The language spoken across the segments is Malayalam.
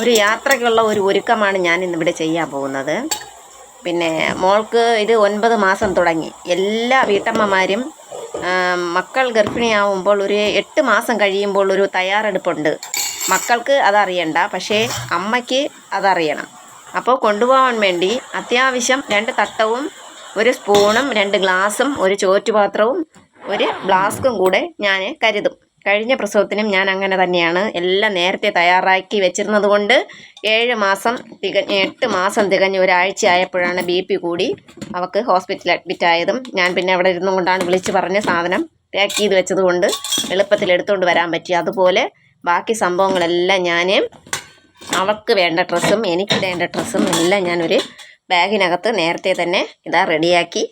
ഒരു യാത്രയ്ക്കുള്ള ഒരു ഒരുക്കമാണ് ഞാൻ ഇന്നിവിടെ ചെയ്യാൻ പോകുന്നത്. പിന്നെ മോൾക്ക് ഇത് ഒൻപത് മാസം തുടങ്ങി. എല്ലാ വീട്ടമ്മമാരും മക്കൾ ഗർഭിണിയാവുമ്പോൾ ഒരു എട്ട് മാസം കഴിയുമ്പോൾ ഒരു തയ്യാറെടുപ്പുണ്ട്. മക്കൾക്ക് അതറിയണ്ട പക്ഷേ അമ്മയ്ക്ക് അതറിയണം. അപ്പോൾ കൊണ്ടുപോകാൻ വേണ്ടി അത്യാവശ്യം രണ്ട് തട്ടവും ഒരു സ്പൂണും രണ്ട് ഗ്ലാസും ഒരു ചോറ്റുപാത്രവും ഒരു ഫ്ലാസ്കും കൂടെ ഞാൻ കരുതും. കഴിഞ്ഞ പ്രസവത്തിനും ഞാൻ അങ്ങനെ തന്നെയാണ്. എല്ലാം നേരത്തെ തയ്യാറാക്കി വെച്ചിരുന്നത് കൊണ്ട് ഏഴ് മാസം തികഞ്ഞ് എട്ട് മാസം തികഞ്ഞ് ഒരാഴ്ച ആയപ്പോഴാണ് ബി പി കൂടി അവൾക്ക് ഹോസ്പിറ്റലിൽ അഡ്മിറ്റ് ആയതും ഞാൻ പിന്നെ അവിടെ ഇരുന്നു കൊണ്ടാണ് വിളിച്ച് പറഞ്ഞ സാധനം പാക്ക് ചെയ്ത് വെച്ചത് കൊണ്ട് എളുപ്പത്തിൽ എടുത്തുകൊണ്ട് വരാൻ പറ്റി. അതുപോലെ ബാക്കി സംഭവങ്ങളെല്ലാം ഞാൻ അവൾക്ക് വേണ്ട ഡ്രസ്സും എനിക്ക് വേണ്ട ഡ്രസ്സും എല്ലാം ഞാനൊരു ബാഗിനകത്ത് നേരത്തെ തന്നെ ഇതാ റെഡിയാക്കി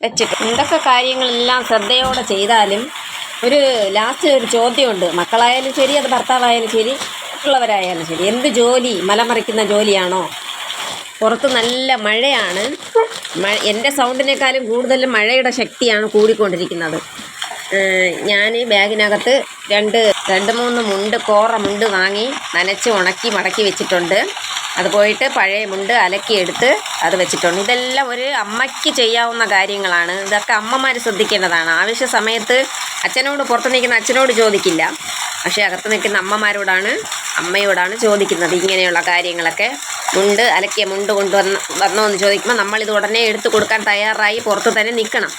വെച്ചിട്ട്. എന്തൊക്കെ കാര്യങ്ങളെല്ലാം ശ്രദ്ധയോടെ ചെയ്താലും ഒരു ലാസ്റ്റ് ഒരു ചോദ്യമുണ്ട്. മക്കളായാലും ശരി അത് ഭർത്താവായാലും ശരി മറ്റുള്ളവരായാലും ശരി. എന്ത് ജോലി? മലമറിക്കുന്ന ജോലിയാണോ? പുറത്ത് നല്ല മഴയാണ്. മഴ എന്റെ സൗണ്ടിനേക്കാളും കൂടുതലും മഴയുടെ ശക്തിയാണ് കൂടിക്കൊണ്ടിരിക്കുന്നത്. ഞാൻ ബാഗിനകത്ത് രണ്ട് രണ്ട് മൂന്ന് മുണ്ട് കോറ മുണ്ട് വാങ്ങി നനച്ച് ഉണക്കി മടക്കി വെച്ചിട്ടുണ്ട്. അത് പോയിട്ട് പഴയ മുണ്ട് അലക്കിയെടുത്ത് അത് വെച്ചിട്ടുണ്ട്. ഇതെല്ലാം ഒരു അമ്മയ്ക്ക് ചെയ്യാവുന്ന കാര്യങ്ങളാണ്. ഇതൊക്കെ അമ്മമാർ ശ്രദ്ധിക്കേണ്ടതാണ്. ആവശ്യ സമയത്ത് അച്ഛനോട് പുറത്ത് നിൽക്കുന്ന അച്ഛനോട് ചോദിക്കില്ല. പക്ഷേ അകത്ത് നിൽക്കുന്ന അമ്മമാരോടാണ് അമ്മയോടാണ് ചോദിക്കുന്നത് ഇങ്ങനെയുള്ള കാര്യങ്ങളൊക്കെ. മുണ്ട് അലക്കിയ മുണ്ട് കൊണ്ടുവന്ന് വന്നോ എന്ന് ചോദിക്കുമ്പോൾ നമ്മളിത് ഉടനെ എടുത്തു കൊടുക്കാൻ തയ്യാറായി പുറത്ത് തന്നെ നിൽക്കണം.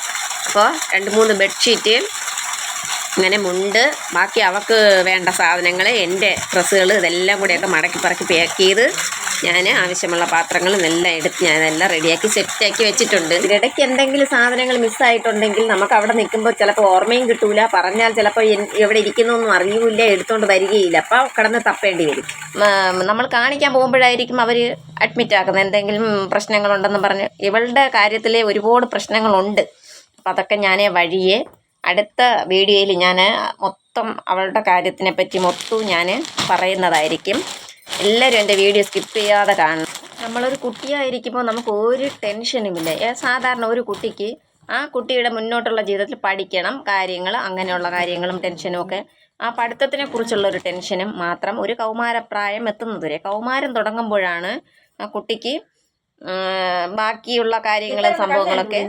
അപ്പോൾ രണ്ട് മൂന്ന് ബെഡ്ഷീറ്റ് ഇങ്ങനെ മുണ്ട് ബാക്കി അവൾക്ക് വേണ്ട സാധനങ്ങൾ എന്റെ ഡ്രസ്സുകൾ ഇതെല്ലാം കൂടെയൊക്കെ മടക്കി പറക്കി പാക്ക് ചെയ്ത് ഞാൻ ആവശ്യമുള്ള പാത്രങ്ങളും എല്ലാം എടുത്ത് ഞാൻ എല്ലാം റെഡിയാക്കി സെറ്റാക്കി വെച്ചിട്ടുണ്ട്. ഇതിനിടയ്ക്ക് എന്തെങ്കിലും സാധനങ്ങൾ മിസ്സായിട്ടുണ്ടെങ്കിൽ നമുക്ക് അവിടെ നിൽക്കുമ്പോൾ ചിലപ്പോൾ ഓർമ്മയും കിട്ടൂല. പറഞ്ഞാൽ ചിലപ്പോൾ എവിടെ ഇരിക്കുന്നൊന്നും അറിയൂല എടുത്തുകൊണ്ട് വരികയില്ല. അപ്പോൾ കിടന്ന് തപ്പേണ്ടി വരും. നമ്മൾ കാണിക്കാൻ പോകുമ്പോഴായിരിക്കും അവർ അഡ്മിറ്റ് ആക്കുന്നത്. എന്തെങ്കിലും പ്രശ്നങ്ങളുണ്ടെന്ന് പറഞ്ഞ് ഇവളുടെ കാര്യത്തിൽ ഒരുപാട് പ്രശ്നങ്ങളുണ്ട്. അപ്പം അതൊക്കെ ഞാൻ വഴിയെ അടുത്ത വീഡിയോയിൽ ഞാൻ മൊത്തം അവളുടെ കാര്യത്തിനെ പറ്റി മൊത്തവും ഞാൻ പറയുന്നതായിരിക്കും. എല്ലാവരും എന്റെ വീഡിയോ സ്കിപ്പ് ചെയ്യാതെ കാണണം. നമ്മളൊരു കുട്ടിയായിരിക്കുമ്പോൾ നമുക്ക് ഒരു ടെൻഷനുമില്ല സാധാരണ ഒരു കുട്ടിക്ക് ആ കുട്ടിയുടെ മുന്നോട്ടുള്ള ജീവിതത്തിൽ പഠിക്കണം കാര്യങ്ങൾ അങ്ങനെയുള്ള കാര്യങ്ങളും ടെൻഷനും ഒക്കെ. ആ പഠിത്തത്തിനെ കുറിച്ചുള്ള ഒരു ടെൻഷനും മാത്രം ഒരു കൗമാരപ്രായം എത്തുന്നതുവരെ കൗമാരം തുടങ്ങുമ്പോഴാണ് ആ കുട്ടിക്ക് ബാക്കിയുള്ള കാര്യങ്ങളും സംഭവങ്ങളൊക്കെ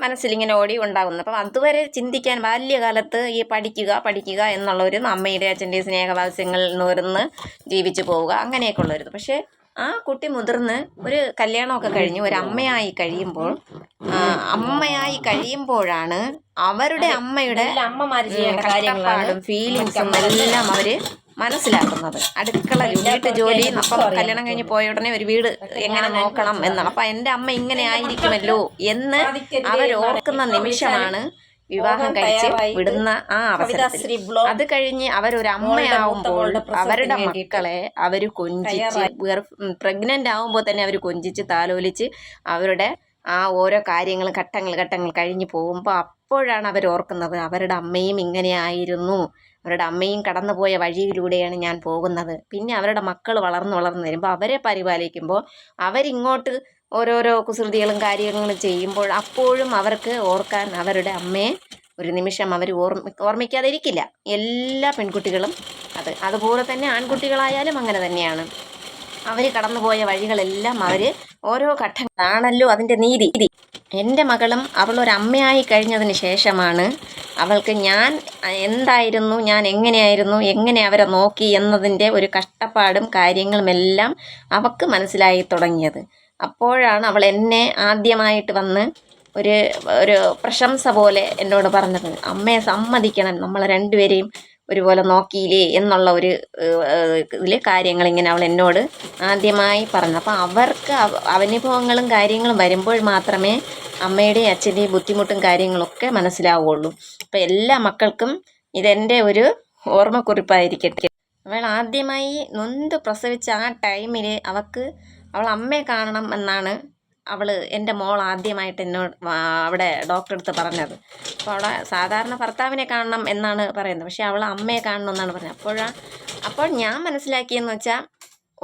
മനസ്സിലിങ്ങനെ ഓടി ഉണ്ടാകുന്നു അപ്പം അതുവരെ ചിന്തിക്കാൻ ബാല്യകാലത്ത് ഈ പഠിക്കുക പഠിക്കുക എന്നുള്ള ഒരു അമ്മയുടെ അച്ഛന്റെ സ്നേഹവാസ്യങ്ങളിൽ നിന്നിരുന്ന് ജീവിച്ചു പോവുക അങ്ങനെയൊക്കെ ഉള്ളൊരു പക്ഷേ ആ കുട്ടി മുതിർന്ന് ഒരു കല്യാണമൊക്കെ കഴിഞ്ഞ് ഒരു അമ്മയായി കഴിയുമ്പോൾ അമ്മയായി കഴിയുമ്പോഴാണ് അവരുടെ അമ്മയുടെ അമ്മമാര് ചെയ്യുന്ന കാര്യങ്ങളും കഷ്ടപ്പാടും ഫീലിങ്സും എല്ലാം അവർ മനസ്സിലാക്കുന്നത്. അടുക്കള വീട്ടു ജോലി അപ്പം കല്യാണം കഴിഞ്ഞ് പോയ ഉടനെ ഒരു വീട് എങ്ങനെ നോക്കണം എന്നാണ്. അപ്പൊ എന്റെ അമ്മ ഇങ്ങനെ ആയിരിക്കുമല്ലോ എന്ന് അവർ ഓർക്കുന്ന നിമിഷമാണ് വിവാഹം കഴിച്ച് വിടുന്ന ആ അവസരത്തിൽ. അത് കഴിഞ്ഞ് അവരൊരു അമ്മയാവുമ്പോൾ അവരുടെ മക്കളെ അവർ കൊഞ്ചിച്ച് പ്രഗ്നന്റ് ആവുമ്പോൾ തന്നെ അവർ കൊഞ്ചിച്ച് താലോലിച്ച് അവരുടെ ആ ഓരോ കാര്യങ്ങൾ ഘട്ടങ്ങൾ ഘട്ടങ്ങൾ കഴിഞ്ഞ് പോകുമ്പോൾ അപ്പോഴാണ് അവർ ഓർക്കുന്നത് അവരുടെ അമ്മയും ഇങ്ങനെ ആയിരുന്നു. അവരുടെ അമ്മയും കടന്നുപോയ വഴിയിലൂടെയാണ് ഞാൻ പോകുന്നത്. പിന്നെ അവരുടെ മക്കൾ വളർന്നു വളർന്നു വരുമ്പോൾ അവരെ പരിപാലിക്കുമ്പോൾ അവരിങ്ങോട്ട് ഓരോരോ കുസൃതികളും കാര്യങ്ങളും ചെയ്യുമ്പോൾ അപ്പോഴും അവർക്ക് ഓർക്കാൻ അവരുടെ അമ്മയെ ഒരു നിമിഷം അവർ ഓർമ്മ ഓർമ്മിക്കാതിരിക്കില്ല. എല്ലാ പെൺകുട്ടികളും അത്. അതുപോലെ തന്നെ ആൺകുട്ടികളായാലും അങ്ങനെ തന്നെയാണ്. അവർ കടന്നുപോയ വഴികളെല്ലാം അവർ ഓരോ ഘട്ടങ്ങളാണല്ലോ അതിന്റെ നീതി. എന്റെ മകളും അവൾ ഒരു അമ്മയായി കഴിഞ്ഞതിന് ശേഷമാണ് അവൾക്ക് ഞാൻ എന്തായിരുന്നു ഞാൻ എങ്ങനെയായിരുന്നു എങ്ങനെ അവരെ നോക്കി എന്നതിന്റെ ഒരു കഷ്ടപ്പാടും കാര്യങ്ങളുമെല്ലാം അവൾക്ക് മനസ്സിലായി തുടങ്ങിയത്. അപ്പോഴാണ് അവൾ എന്നെ ആദ്യമായിട്ട് വന്ന് ഒരു ഒരു പ്രശംസ പോലെ എന്നോട് പറഞ്ഞത്. അമ്മയെ സമ്മതിക്കണം നമ്മളെ രണ്ടുപേരെയും ഒരുപോലെ നോക്കിയില്ലേ എന്നുള്ള ഒരു ഇതിൽ കാര്യങ്ങൾ ഇങ്ങനെ അവൾ എന്നോട് ആദ്യമായി പറഞ്ഞു. അപ്പോൾ അവർക്ക് അവ- അനുഭവങ്ങളും കാര്യങ്ങളും വരുമ്പോൾ മാത്രമേ അമ്മയുടെയും അച്ഛന്റെയും ബുദ്ധിമുട്ടും കാര്യങ്ങളൊക്കെ മനസ്സിലാവുകയുള്ളൂ അപ്പോൾ എല്ലാ മക്കൾക്കും ഇതെന്റെ ഒരു ഓർമ്മക്കുറിപ്പായിരിക്കട്ടെ. അവൾ ആദ്യമായി നൊന്ത് പ്രസവിച്ച ആ ടൈമിൽ അവൾക്ക് അവൾ അമ്മയെ കാണണം എന്നാണ് അവൾ എന്റെ മോൾ ആദ്യമായിട്ട് എന്നോട് അവിടെ ഡോക്ടറെ അടുത്ത് പറഞ്ഞത്. അപ്പോൾ അവിടെ സാധാരണ ഭർത്താവിനെ കാണണം എന്നാണ് പറയുന്നത്. പക്ഷേ അവൾ അമ്മയെ കാണണം എന്നാണ് പറഞ്ഞത്. അപ്പോഴാണ് അപ്പോൾ ഞാൻ മനസ്സിലാക്കിയെന്ന് വെച്ചാൽ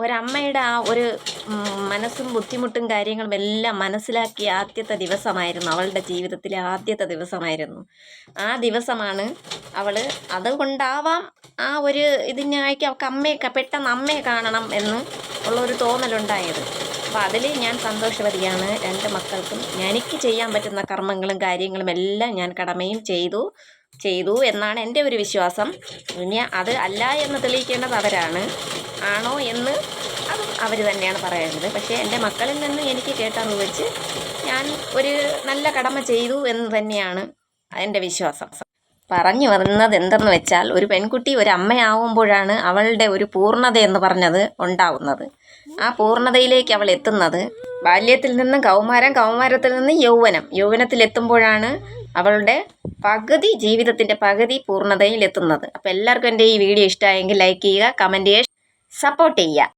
ഒരമ്മയുടെ ആ ഒരു മനസ്സും ബുദ്ധിമുട്ടും കാര്യങ്ങളും എല്ലാം മനസ്സിലാക്കിയ ആദ്യത്തെ ദിവസമായിരുന്നു. അവളുടെ ജീവിതത്തിലെ ആദ്യത്തെ ദിവസമായിരുന്നു. ആ ദിവസമാണ് അവൾ അതുകൊണ്ടാവാം ആ ഒരു ഇതിനായിട്ട് അവൾക്ക് അമ്മയെ പെട്ടെന്ന് അമ്മയെ കാണണം എന്ന് ഉള്ള ഒരു തോന്നലുണ്ടായത്. അപ്പോൾ അതിൽ ഞാൻ സന്തോഷവതിയാണ്. രണ്ട് മക്കൾക്കും എനിക്ക് ചെയ്യാൻ പറ്റുന്ന കർമ്മങ്ങളും കാര്യങ്ങളും എല്ലാം ഞാൻ കടമയും ചെയ്തു ചെയ്തു എന്നാണ് എന്റെ ഒരു വിശ്വാസം. ഇനി അത് അല്ല എന്ന് തെളിയിക്കേണ്ടത് അവരാണ്. ആണോ എന്ന് അതും അവർ തന്നെയാണ് പറയുന്നത് പക്ഷേ എന്റെ മക്കളിൽ നിന്ന് എനിക്ക് കേട്ടറിവ് വെച്ച് ഞാൻ ഒരു നല്ല കടമ ചെയ്തു എന്ന് തന്നെയാണ് എന്റെ വിശ്വാസം. പറഞ്ഞു വരുന്നത് എന്തെന്ന് വെച്ചാൽ ഒരു പെൺകുട്ടി ഒരു അമ്മയാവുമ്പോഴാണ് അവളുടെ ഒരു പൂർണത എന്ന് പറഞ്ഞത് ഉണ്ടാവുന്നത്. ആ പൂർണതയിലേക്ക് അവൾ എത്തുന്നത് ബാല്യത്തിൽ നിന്ന് കൗമാരം കൗമാരത്തിൽ നിന്ന് യൗവനം. യൗവനത്തിൽ എത്തുമ്പോഴാണ് അവളുടെ പകുതി ജീവിതത്തിന്റെ പകുതി പൂർണതയിൽ എത്തുന്നത്. അപ്പോൾ എല്ലാവർക്കും എന്റെ ഈ വീഡിയോ ഇഷ്ടമായെങ്കിൽ ലൈക്ക് ചെയ്യുക കമന്റ് ചെയ്യുക സപ്പോർട്ട് ചെയ്യുക.